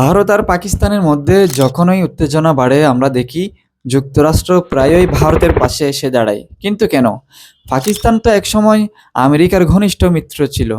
ভারত আর পাকিস্তানের মধ্যে যখনই উত্তেজনা বাড়ে, আমরা দেখি যুক্তরাষ্ট্র প্রায়ই ভারতের পাশে এসে দাঁড়ায়। কিন্তু কেন? পাকিস্তান তো একসময় আমেরিকার ঘনিষ্ঠ মিত্র ছিল।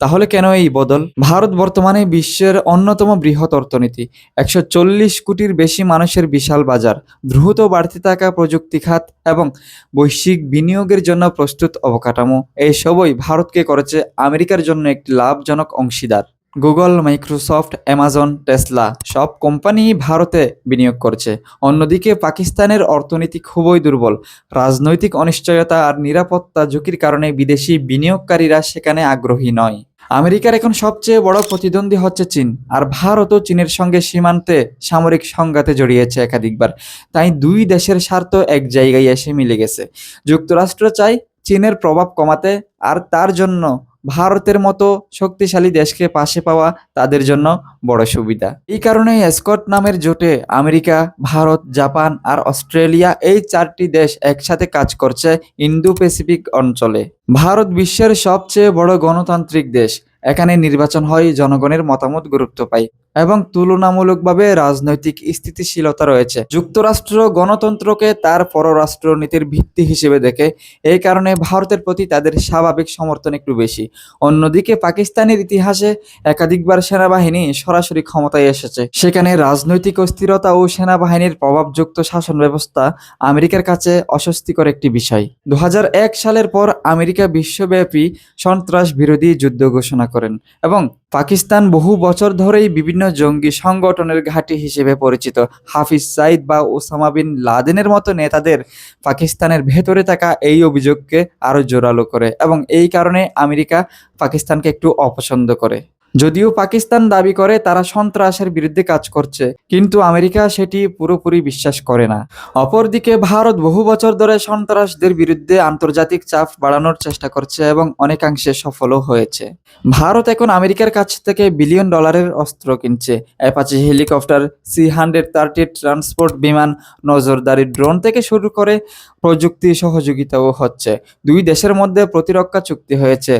তাহলে কেন এই বদল? ভারত বর্তমানে বিশ্বের অন্যতম বৃহৎ অর্থনীতি। একশো চল্লিশ কোটির বেশি মানুষের বিশাল বাজার, দ্রুত বাড়তে থাকা প্রযুক্তি খাত এবং বৈশ্বিক বিনিয়োগের জন্য প্রস্তুত অবকাঠামো এই সবই ভারতকে করেছে আমেরিকার জন্য একটি লাভজনক অংশীদার। গুগল, মাইক্রোসফট, অ্যামাজন, টেসলা সব কোম্পানি ভারতে বিনিয়োগ করছে। অন্যদিকে পাকিস্তানের অর্থনীতি খুবই দুর্বল। রাজনৈতিক অনিশ্চয়তা আর নিরাপত্তা ঝুঁকির কারণে বিদেশি বিনিয়োগকারীরা সেখানে আগ্রহী নয়। আমেরিকার এখন সবচেয়ে বড় প্রতিদ্বন্দ্বী হচ্ছে চীন, আর ভারতও চীনের সঙ্গে সীমান্তে সামরিক সংঘাতে জড়িয়েছে একাধিকবার। তাই দুই দেশের স্বার্থ এক জায়গায় এসে মিলে গেছে। যুক্তরাষ্ট্র চায় চীনের প্রভাব কমাতে, আর তার জন্য ভারতের মতো শক্তিশালী দেশকে পাশে পাওয়া তাদের জন্য বড় সুবিধা। এই কারণে স্কট নামের জোটে আমেরিকা, ভারত, জাপান আর অস্ট্রেলিয়া এই চারটি দেশ একসাথে কাজ করছে ইন্দো প্যাসিফিক অঞ্চলে। ভারত বিশ্বের সবচেয়ে বড় গণতান্ত্রিক দেশ। এখানে নির্বাচন হয় জনগণের মতামত গুরুত্ব পায়। এবং তুলনামূলকভাবে রাজনৈতিক স্থিতিশীলতা রয়েছে। যুক্তরাষ্ট্র গণতন্ত্রকে তার পররাষ্ট্রনীতির ভিত্তি হিসেবে দেখে এই কারণে ভারতের প্রতি তাদের স্বাভাবিক সমর্থন একটু বেশি। অন্যদিকে পাকিস্তানের ইতিহাসে একাধিকবার সেনাবাহিনী সরাসরি ক্ষমতায় এসেছে। সেখানে রাজনৈতিক অস্থিরতা ও সেনাবাহিনীর প্রভাবযুক্ত শাসন ব্যবস্থা আমেরিকার কাছে অস্বস্তিকর একটি বিষয়। দু হাজার এক সালের পর আমেরিকা বিশ্বব্যাপী সন্ত্রাস বিরোধী যুদ্ধ ঘোষণা করেন এবং পাকিস্তান বহু বছর ধরেই বিভিন্ন জঙ্গি সংগঠনের ঘাঁটি হিসেবে পরিচিত। হাফিজ সাইদ বা ওসামা বিন লাদেনের মতো নেতাদের পাকিস্তানের ভেতরে থাকা এই অভিযোগকে আরও জোরালো করে এবং এই কারণে আমেরিকা পাকিস্তানকে একটু অপছন্দ করে। যদিও পাকিস্তান দাবি করে তারা সন্ত্রাসের বিরুদ্ধে কাজ করছে, কিন্তু আমেরিকা সেটি পুরোপুরি বিশ্বাস করে না। অপরদিকে ভারত বহু বছর ধরে সন্ত্রাসদের বিরুদ্ধে আন্তর্জাতিক চাপ বাড়ানোর চেষ্টা করছে এবং অনেকাংশে সফলও হয়েছে। ভারত এখন আমেরিকার কাছ থেকে বিলিয়ন ডলারের অস্ত্র কিনছে। Apache helicopter, C hundred thirty transport বিমান, নজরদারি ড্রোন থেকে শুরু করে প্রযুক্তি সহযোগিতাও হচ্ছে। দুই দেশের মধ্যে প্রতিরক্ষা চুক্তি হয়েছে।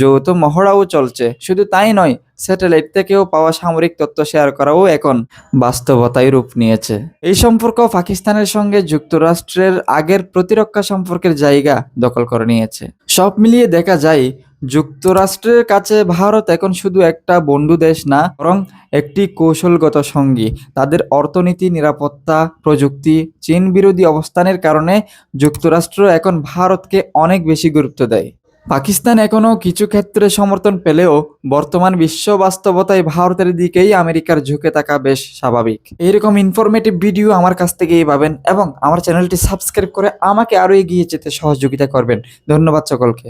যৌথ মহড়াও চলছে। শুধু তাই নয় স্যাটেলাইট থেকেও পাওয়া সামরিক তথ্য শেয়ার করাও এখন বাস্তবতায় রূপ নিয়েছে। এই সম্পর্ক পাকিস্তানের সঙ্গে যুক্তরাষ্ট্রের আগের প্রতিরক্ষা সম্পর্কের জায়গা দখল করে নিয়েছে। সব মিলিয়ে দেখা যায়, যুক্তরাষ্ট্রের কাছে ভারত এখন শুধু একটা বন্ধু দেশ না, বরং একটি কৌশলগত সঙ্গী। তাদের অর্থনীতি, নিরাপত্তা, প্রযুক্তি, চীন বিরোধী অবস্থানের কারণে যুক্তরাষ্ট্র এখন ভারতকে অনেক বেশি গুরুত্ব দেয়। পাকিস্তান এখনও কিছু ক্ষেত্রে সমর্থন পেলেও বর্তমান বিশ্ব বাস্তবতায় ভারতের দিকেই আমেরিকার ঝুঁকে থাকা বেশ স্বাভাবিক। এইরকম ইনফরমেটিভ ভিডিও আমার কাছ থেকেই পাবেন এবং আমার চ্যানেলটি সাবস্ক্রাইব করে আমাকে আরও এগিয়ে যেতে সহযোগিতা করবেন। ধন্যবাদ সকলকে।